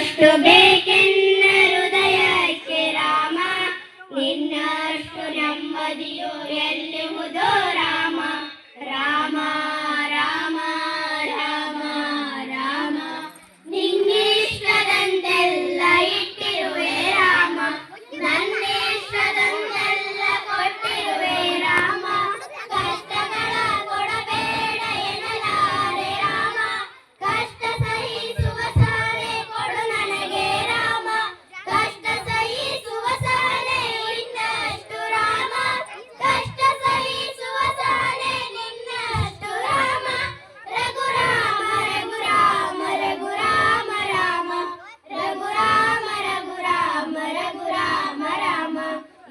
ನಿನ್ನಷ್ಟು ಬೇಕೆನ್ನರುದಯಕ್ಕೆ ರಾಮ ನಿನ್ನಷ್ಟು ನೆಮ್ಮದಿಯು ಎಲ್ಲಿ ರಾಮ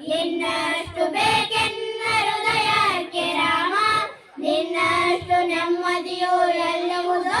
ನಿನ್ನಷ್ಟು ಬೇಕೆನ್ನ ಹೃದಯಕ್ಕೆ ರಾಮ ನಿನ್ನಷ್ಟು ನೆಮ್ಮದಿಯು ಎಲ್ಲವುದೋ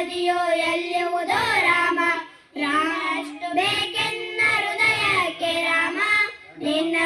ನದಿಯೋ ಎಲ್ಲಿವುದೋ ರಾಮ. ರಾಮ ಅಷ್ಟು ಬೇಕೆನ್ನ ಹೃದಯಕ್ಕೆ ರಾಮ. ನಿನ್ನ